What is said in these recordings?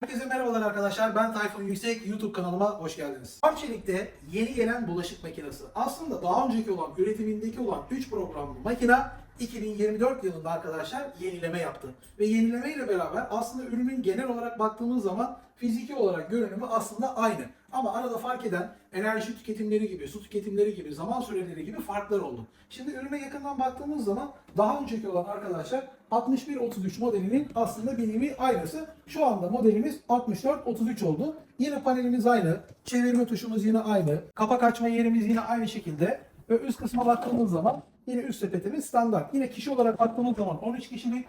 Herkese merhabalar arkadaşlar. Ben Tayfun Yüksek. YouTube kanalıma hoş geldiniz. Arçelik'te yeni gelen bulaşık makinesi. Aslında daha önceki olan, üretimindeki olan 3 programlı makine 2024 yılında arkadaşlar yenileme yaptı. Ve yenileme ile beraber aslında ürünün genel olarak baktığımız zaman fiziki olarak görünümü aslında aynı. Ama arada fark eden enerji tüketimleri gibi, su tüketimleri gibi, zaman süreleri gibi farklar oldu. Şimdi ürüne yakından baktığımız zaman daha önceki olan arkadaşlar 6133 modelinin aslında bir nevi aynısı. Şu anda modelimiz 6433 oldu. Yine panelimiz aynı. Çevirme tuşumuz yine aynı. Kapak açma yerimiz yine aynı şekilde. Ve üst kısma baktığımız zaman yine üst sepetimiz standart. Yine kişi olarak baktığımız zaman 13 kişilik.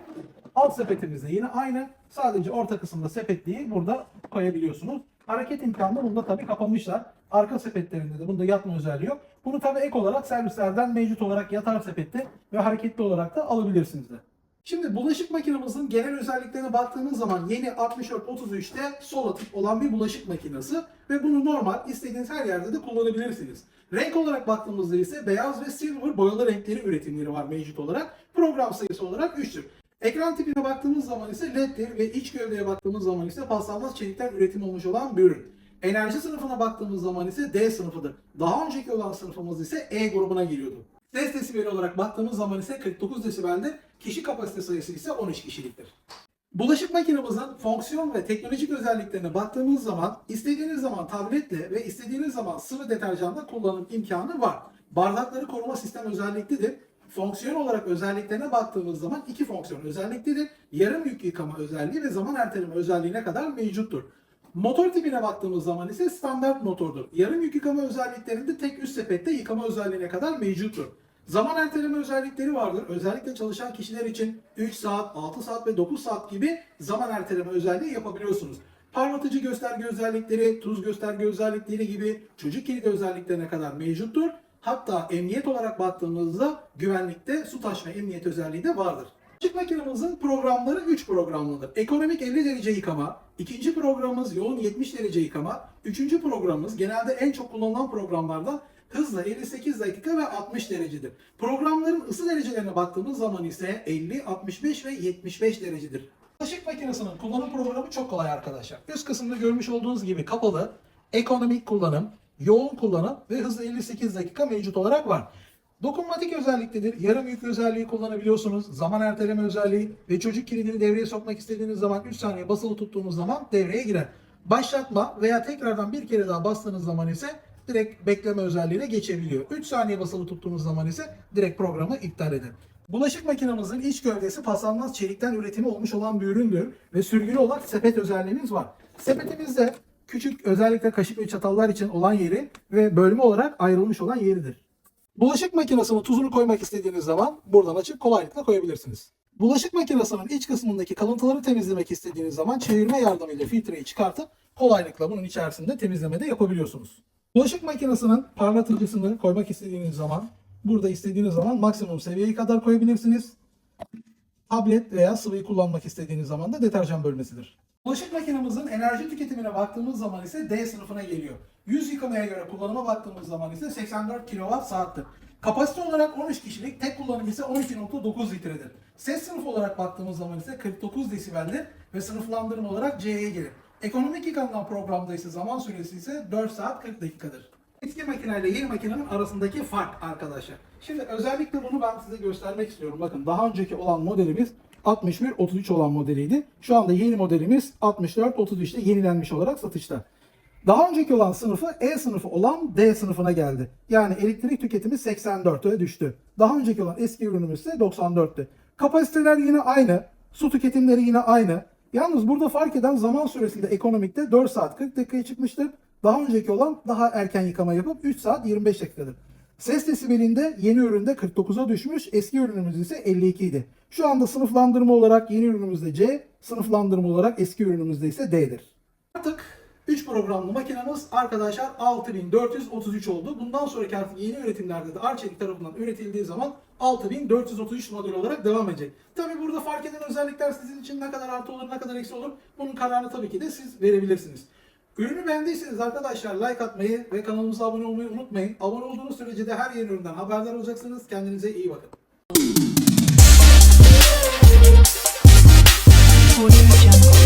Alt sepetimiz de yine aynı. Sadece orta kısımda sepetliği burada koyabiliyorsunuz. Hareket imkanını bunda tabii kapamışlar. Arka sepetlerinde de bunda yatma özelliği yok. Bunu tabii ek olarak servislerden mevcut olarak yatar sepette ve hareketli olarak da alabilirsiniz de. Şimdi bulaşık makinemizin genel özelliklerine baktığınız zaman yeni 6433'te sol atık olan bir bulaşık makinesi ve bunu normal istediğiniz her yerde de kullanabilirsiniz. Renk olarak baktığımızda ise beyaz ve silver boyalı renkleri üretimleri var mevcut olarak. Program sayısı olarak 3'tür. Ekran tipine baktığımız zaman ise LED'dir ve iç gövdeye baktığımız zaman ise paslanmaz çelikten üretim olmuş olan bir ürün. Enerji sınıfına baktığımız zaman ise D sınıfıdır. Daha önceki olan sınıfımız ise E grubuna giriyordu. Ses desibeli olarak baktığımız zaman ise 49 desibeldir. Kişi kapasite sayısı ise 13 kişiliktir. Bulaşık makinemizin fonksiyon ve teknolojik özelliklerine baktığımız zaman istediğiniz zaman tabletle ve istediğiniz zaman sıvı deterjanla kullanım imkanı var. Bardakları koruma sistem özelliklidir. Fonksiyon olarak özelliklerine baktığımız zaman iki fonksiyon özelliklidir. Yarım yük yıkama özelliği ve zaman erteleme özelliğine kadar mevcuttur. Motor tipine baktığımız zaman ise standart motordur. Yarım yük yıkama özelliklerinde tek üst sepette yıkama özelliğine kadar mevcuttur. Zaman erteleme özellikleri vardır. Özellikle çalışan kişiler için 3 saat, 6 saat ve 9 saat gibi zaman erteleme özelliği yapabiliyorsunuz. Parlatıcı gösterge özellikleri, tuz gösterge özellikleri gibi çocuk kilidi özelliklerine kadar mevcuttur. Hatta emniyet olarak baktığımızda güvenlikte su taşma emniyet özelliği de vardır. Bulaşık makinemizin programları 3 programlıdır. Ekonomik 50 derece yıkama, ikinci programımız yoğun 70 derece yıkama, üçüncü programımız genelde en çok kullanılan programlardan hızla 58 dakika ve 60 derecedir. Programların ısı derecelerine baktığımız zaman ise 50, 65 ve 75 derecedir. Bulaşık makinesinin kullanım programı çok kolay arkadaşlar. Üst kısımda görmüş olduğunuz gibi kapalı, ekonomik kullanım, yoğun kullanım ve hızlı 58 dakika mevcut olarak var. Dokunmatik özelliktedir. Yarım yük özelliği kullanabiliyorsunuz. Zaman erteleme özelliği ve çocuk kilidini devreye sokmak istediğiniz zaman 3 saniye basılı tuttuğunuz zaman devreye girer. Başlatma veya tekrardan bir kere daha bastığınız zaman ise direkt bekleme özelliğine geçebiliyor. 3 saniye basılı tuttuğunuz zaman ise direkt programı iptal eder. Bulaşık makinemizin iç gövdesi paslanmaz çelikten üretimi olmuş olan bir üründür ve sürgülü olan sepet özelliğimiz var. Sepetimizde küçük özellikle kaşık ve çatallar için olan yeri ve bölme olarak ayrılmış olan yeridir. Bulaşık makinesinin tuzunu koymak istediğiniz zaman buradan açıp kolaylıkla koyabilirsiniz. Bulaşık makinesinin iç kısmındaki kalıntıları temizlemek istediğiniz zaman çevirme yardımıyla filtreyi çıkartıp kolaylıkla bunun içerisinde temizleme de yapabiliyorsunuz. Bulaşık makinesinin parlatıcısını koymak istediğiniz zaman burada istediğiniz zaman maksimum seviyeye kadar koyabilirsiniz. Tablet veya sıvıyı kullanmak istediğiniz zaman da deterjan bölmesidir. Bulaşık makinemizin enerji tüketimine baktığımız zaman ise D sınıfına geliyor. Yüz yıkamaya göre kullanıma baktığımız zaman ise 84 kWh saattir. Kapasite olarak 13 kişilik, tek kullanım ise 12.9 litredir. Ses sınıfı olarak baktığımız zaman ise 49 desibeldir ve sınıflandırma olarak C'ye gelir. Ekonomik yıkanılan programda ise zaman süresi ise 4 saat 40 dakikadır. Eski makineyle yeni makinenin arasındaki fark arkadaşlar. Şimdi özellikle bunu ben size göstermek istiyorum. Bakın daha önceki olan modelimiz 61-33 olan modeliydi. Şu anda yeni modelimiz 64-33'te yenilenmiş olarak satışta. Daha önceki olan sınıfı E sınıfı olan D sınıfına geldi. Yani elektrik tüketimi 84'e düştü. Daha önceki olan eski ürünümüz ise 94'tü. Kapasiteler yine aynı. Su tüketimleri yine aynı. Yalnız burada fark eden zaman süresinde ekonomikte 4 saat 40 dakikaya çıkmıştır. Daha önceki olan daha erken yıkama yapıp 3 saat 25 dakikadır. Ses desibelinde yeni üründe 49'a düşmüş, eski ürünümüz ise 52 idi. Şu anda sınıflandırma olarak yeni ürünümüzde C, sınıflandırma olarak eski ürünümüzde ise D'dir. Artık 3 programlı makinemiz arkadaşlar 6433 oldu. Bundan sonraki artık yeni üretimlerde de Arçelik tarafından üretildiği zaman 6433 model olarak devam edecek. Tabi burada fark eden özellikler sizin için ne kadar artı olur ne kadar eksi olur bunun kararını tabii ki de siz verebilirsiniz. Ürünü beğendiyseniz arkadaşlar like atmayı ve kanalımıza abone olmayı unutmayın. Abone olduğunuz sürece de her yeni üründen haberdar olacaksınız. Kendinize iyi bakın. Audio Jungle.